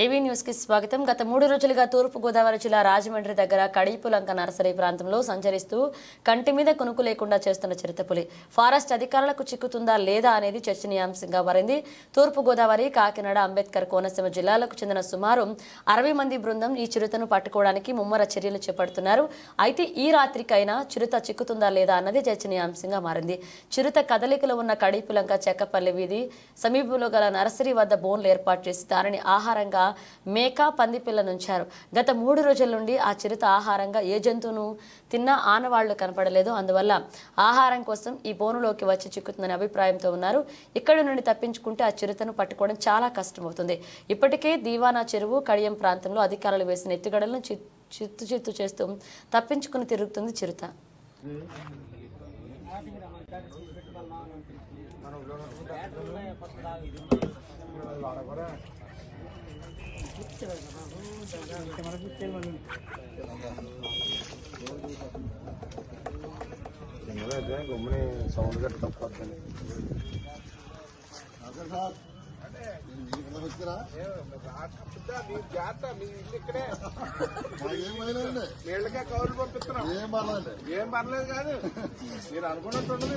ఏవీ న్యూస్కి స్వాగతం. గత మూడు రోజులుగా తూర్పు గోదావరి జిల్లా రాజమండ్రి దగ్గర కడీపులంక నర్సరీ ప్రాంతంలో సంచరిస్తూ కంటి మీద కునుకు లేకుండా చేస్తున్న చిరుతపులి ఫారెస్ట్ అధికారులకు చిక్కుతుందా లేదా అనేది చర్చనీయాంశంగా మారింది. తూర్పు గోదావరి కాకినాడ అంబేద్కర్ కోనసీమ జిల్లాలకు చెందిన సుమారు అరవై మంది బృందం ఈ చిరుతను పట్టుకోవడానికి ముమ్మర చర్యలు చేపడుతున్నారు. అయితే ఈ రాత్రికైనా చిరుత చిక్కుతుందా లేదా అన్నది చర్చనీయాంశంగా మారింది. చిరుత కదలికలో ఉన్న కడీపులంక చెక్కపల్లి వీధి సమీపంలో గల నర్సరీ వద్ద బోన్లు ఏర్పాటు చేసి దానిని ఆహారంగా మేక పందిపిల్లను ఉంచారు గత మూడు రోజుల నుండి ఆ చిరుత ఆహారంగా ఏ జంతువును తిన్నా ఆనవాళ్ళు కనపడలేదు. అందువల్ల ఆహారం కోసం ఈ బోనులోకి వచ్చి చిక్కుతుందనే అభిప్రాయంతో ఉన్నారు. ఇక్కడి నుండి తప్పించుకుంటే ఆ చిరుతను పట్టుకోవడం చాలా కష్టమవుతుంది. ఇప్పటికే దీవానా చెరువు కడియం ప్రాంతంలో అధికారులు వేసిన ఎత్తుగడలను చి- చిత్తు చిత్తు చేస్తూ తప్పించుకుని తిరుగుతుంది చిరుత. ఎందుకంటే గమ్ముని సౌండ్ గట్టి తప్పొద్దని నీళ్ళకే కౌలు పంపిస్తున్నాం ఏం పర్లేదు ఏం పర్లేదు కాదు మీరు అనుకున్నట్టు ఉండదు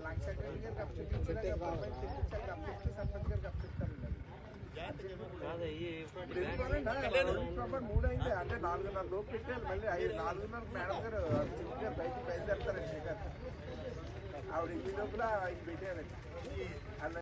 లంగ్ సెక్రటరీ గారికి అప్పచెప్పించాక అబ్బాయి తెప్పించాక అప్పచెప్తే సర్పంచ్ గారికి అప్పచెప్తారండి ఇప్పుడు అంటే నాలుగున్నర లోపు పెట్టారు మళ్ళీ ఐదు నాలుగున్నర మేడం గారు చిన్న గారు ఆవిడ ఇంటి లోపల పెట్టారండి